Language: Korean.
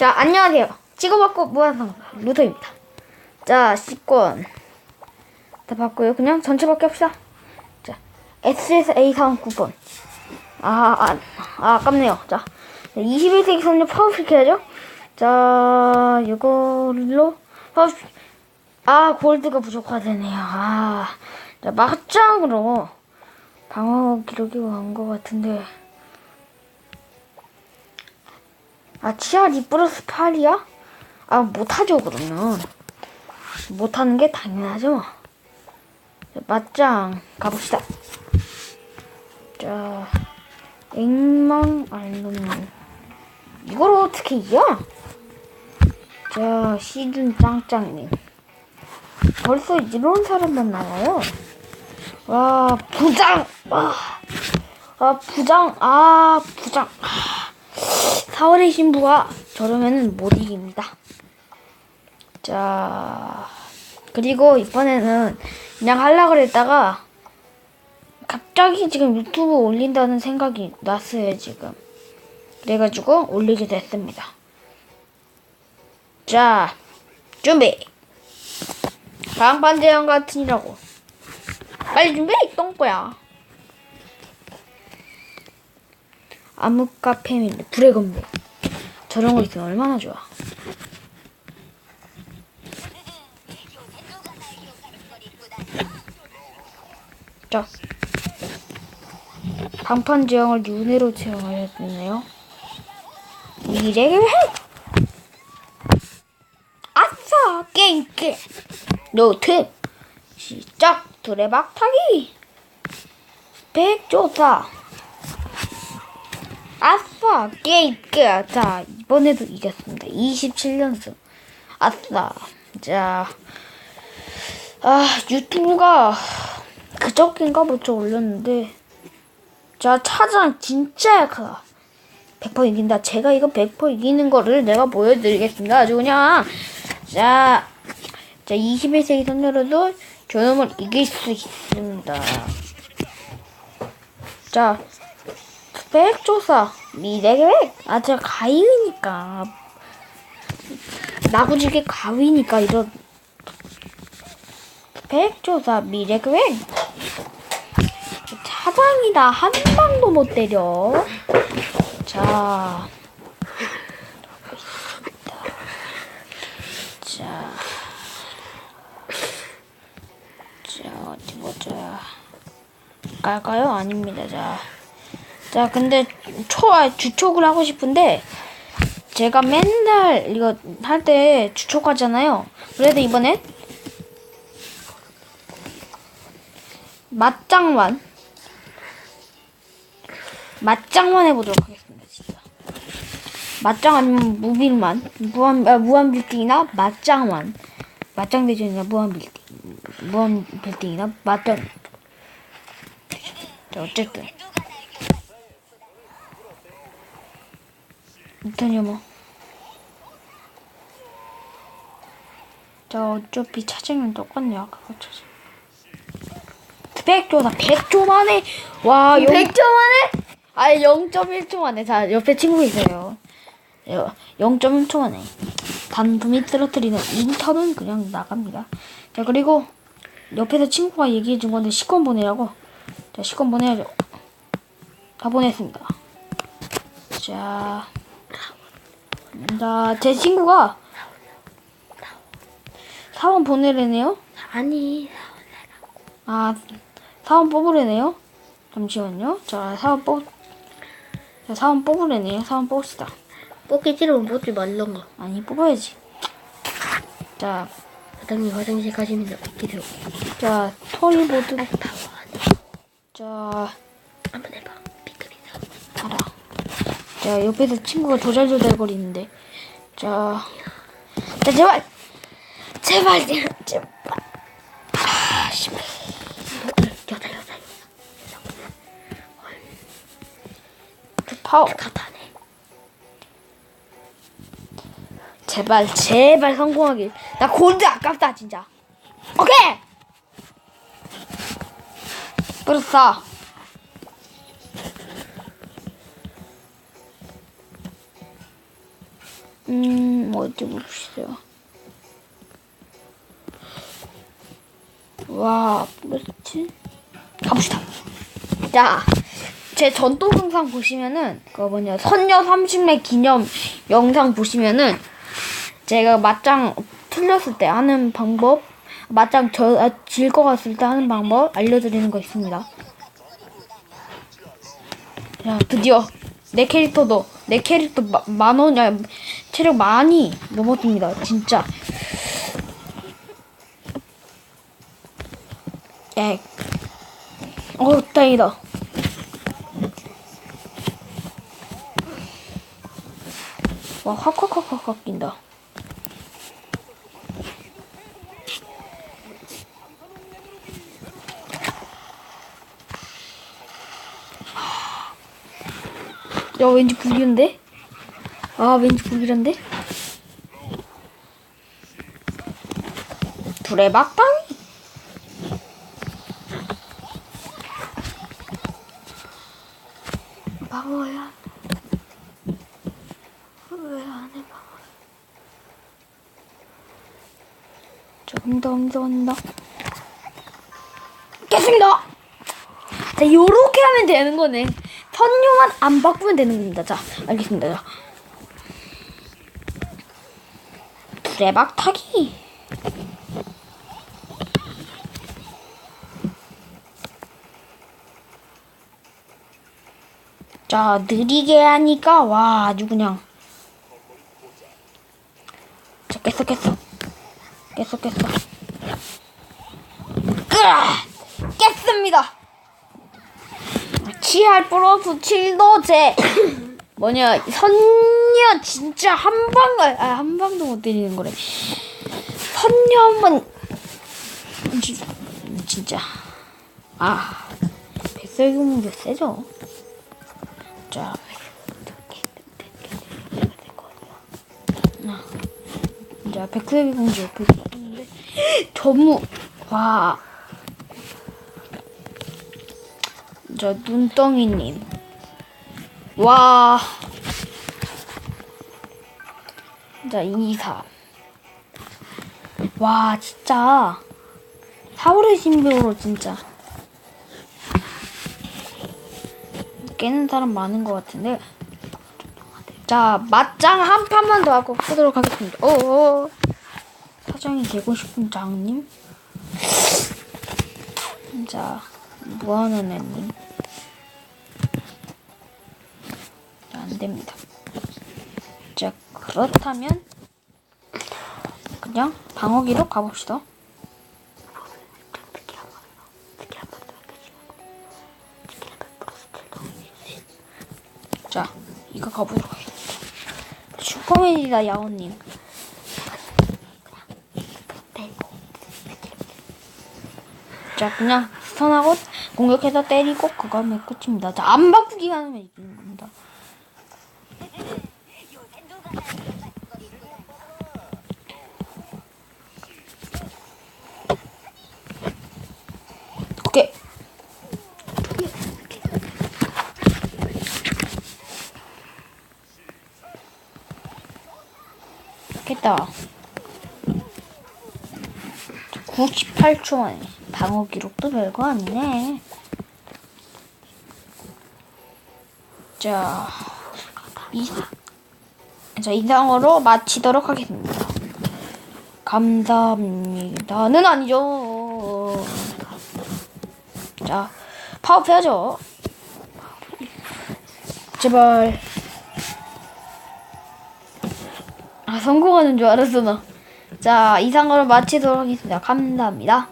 자, 안녕하세요. 찍어받고 무한상 루터입니다. 자, C권. 다 받고요. 그냥 전체 받기 합시다. 자, SSA49번. 아, 아, 아, 아깝네요. 자, 21세기 선녀 파워필 해야죠. 자, 이걸로 파워필. 아, 골드가 부족하다네요. 아, 자, 막장으로 방어 기록이 온것 같은데. 아, 치아 리 플러스 8이야? 아, 못하죠, 그러면. 못하는 게 당연하죠. 자, 맞짱, 가봅시다. 자, 앵망 알루미늄. 이걸 어떻게 이겨? 자, 시즌 짱짱님. 벌써 이런 사람만 나와요? 와, 부장! 와, 아, 부장, 아, 부장. 아. 사월의 신부가 저러면은 못 이깁니다. 자, 그리고 이번에는 그냥 하려고 그랬다가 갑자기 지금 유튜브 올린다는 생각이 났어요, 지금. 그래가지고 올리게 됐습니다. 자, 준비! 방판제형 같으니라고. 빨리 준비! 똥꼬야. 패밀리, 불의 건배. 저런 거 있으면 얼마나 좋아. 자. 방판 제형을 윤회로 채용하였네요. 미래를 해! 아싸! 게임 끝! 노트! 시작! 두레박 타기! 백조사! 아싸! 게임 끝! 자, 이번에도 이겼습니다. 27연승. 아싸. 자, 아, 유튜브가 그저께인가 뭐저 올렸는데, 자, 차장 진짜 약하다. 100% 이긴다. 제가 이거 100% 이기는 거를 내가 보여드리겠습니다. 아주 그냥. 자, 자, 21세기 선녀로도 저놈을 이길 수 있습니다. 자, 스펙 조사, 미래 계획. 아, 제가 가위니까. 나구지게 가위니까 이런. 스펙조사, 미래 계획. 차장이다. 한 방도 못 때려. 자. 자. 자, 어디 보자. 깔까요? 아닙니다. 자. 자, 근데 초, 아, 주촉을 하고 싶은데, 제가 맨날 이거 할 때 주촉하잖아요. 그래도 이번엔 맞짱만 맞짱만 해보도록 하겠습니다. 진짜. 맞짱 아니면 무빌만 무한 아, 무한 빌딩이나 맞짱만 맞짱 대전이나 무한 빌딩 무한 빌딩이나 맞짱 자 어쨌든 일단요 뭐. 자 어차피 차징은 똑같네 아까 그 차징 100조다 100조 만에! 와 100조 만에? 아니 0.1초 만에. 자 옆에 친구 있어요. 0.1초 만에. 단품이 떨어뜨리는 인턴은 그냥 나갑니다. 자 그리고 옆에서 친구가 얘기해 준 건데 시권 보내라고. 자 시권 보내야죠. 다 보냈습니다. 자, 자, 제 친구가 사원 보내래네요. 아니 아, 사원 뽑으래네요. 잠시만요. 자, 사원 뽑, 자, 사원 뽑으래네요. 사원 뽑읍시다. 뽑기 싫으면 뽑지 말던가 아니, 뽑아야지. 자, 사장님 화장실 가시면 어떻게 들어 자, 토리보드. 자, 한번 해봐. 자, 옆에서 친구가 조잘조잘거리는데. 자, 자, 제발! 제발, 제발. 아, 씨. 여자 여자 파워. 가타네 제발 제발 성공하길 나 골드 아깝다 진짜 오케이 그렇다 음, 어디 봅시다. 와, 뭐지? 가봅시다. 자, 제 전도 영상 보시면은, 그 뭐냐, 선녀 30매 기념 영상 보시면은, 제가 맞짱 틀렸을 때 하는 방법, 맞짱 저, 아, 질것 같을 때 하는 방법 알려드리는 거 있습니다. 야, 드디어 내 캐릭터도 내 캐릭터 마, 만원 야 체력 많이 넘었습니다. 진짜. 에. 어, 다행이다. 와, 확확확확 낀다. 야, 왠지 불길한데? 아, 왠지 불길한데? 불의 막방이? 방어야. 왜안 해, 방어? 조금 더, 온다, 온다. 깼습니다! 자, 요렇게 하면 되는 거네. 선료만 안 바꾸면 되는 겁니다. 자, 알겠습니다. 자. 불의 막타기. 자, 느리게 하니까, 와, 아주 그냥. 자, 깼어, 깼어. 깼어, 깼어. 으아! 깼습니다! 치알 플러스 7도 제 뭐냐 선녀 진짜 한 방을 아한 방도 못 때리는 거래. 선녀 한번. 지- 진짜. 아 백설공주 세죠? 자 아, 자 백설공주 옆에 있는데. 전무 와. 저 눈덩이님. 와. 자, 이사. 와, 진짜. 4월의 신비으로 진짜. 깨는 사람 많은 것 같은데. 자, 맞짱 한 판만 더 하고 끄도록 하겠습니다. 어 사장이 되고 싶은 장님? 자, 뭐하는 애님? 됩니다. 자, 그렇다면 그냥 방어기로 가봅시다. 자, 이거 가보도록 하겠습니다. 슈퍼맨이다, 야오님. 자, 그냥 스턴하고 공격해서 때리고 그거 하면 끝입니다. 자, 안 바꾸기만 하면. 오케이. 됐다. 98초 만에 방어 기록도 별거 아니네. 자, 이, 자 이상으로 마치도록 하겠습니다. 감사합니다는 아니죠. 자, 파업 해야죠. 제발. 아, 성공하는 줄 알았어, 나. 자, 이상으로 마치도록 하겠습니다. 감사합니다.